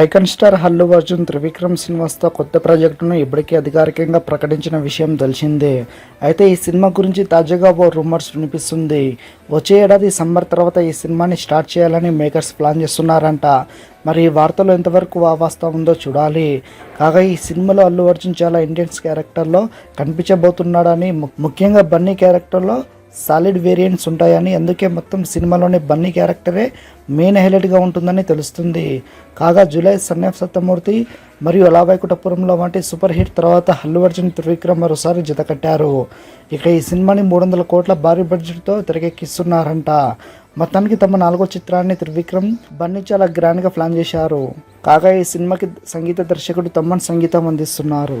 Icon star Allu Arjun Trivikram సినిమాస్తో కొత్త ప్రాజెక్టును ఇప్పటికే అధికారికంగా ప్రకటించిన విషయం తెలిసిందే. అయితే ఈ సినిమా గురించి తాజాగా ఓ రూమర్స్ వినిపిస్తుంది. వచ్చే ఏడాది సమ్మర్ తర్వాత ఈ సినిమాని స్టార్ట్ చేయాలని మేకర్స్ ప్లాన్ చేస్తున్నారంట. మరి ఈ వార్తలో ఎంతవరకు వాస్తవం ఉందో చూడాలి. కాగా ఈ సినిమాలో అల్లు అర్జున్ చాలా ఇండియన్స్ క్యారెక్టర్లో కనిపించబోతున్నాడని ముఖ్యంగా బన్నీ క్యారెక్టర్లో సాలిడ్ వేరియంట్స్ ఉంటాయని అందుకే మొత్తం సినిమాలోని బన్నీ క్యారెక్టరే మెయిన్ హైలైట్గా ఉంటుందని తెలుస్తుంది. కాగా జూలై సన్యాఫ్ సత్యమూర్తి మరియు అలావైకుటపురంలో వంటి సూపర్ హిట్ తర్వాత హల్లు అర్జున్ త్రివిక్రమ్ మరోసారి జతకట్టారు ఇక ఈ సినిమాని మూడు వందల కోట్ల భారీ బడ్జెట్తో తెరకెక్కిస్తున్నారంట. మొత్తానికి తమ నాలుగో చిత్రాన్ని త్రివిక్రమ్ బన్నీ చాలా గ్రాండ్గా ప్లాన్ చేశారు. కాగా ఈ సినిమాకి సంగీత దర్శకుడు తమ్మన్ సంగీతం అందిస్తున్నారు.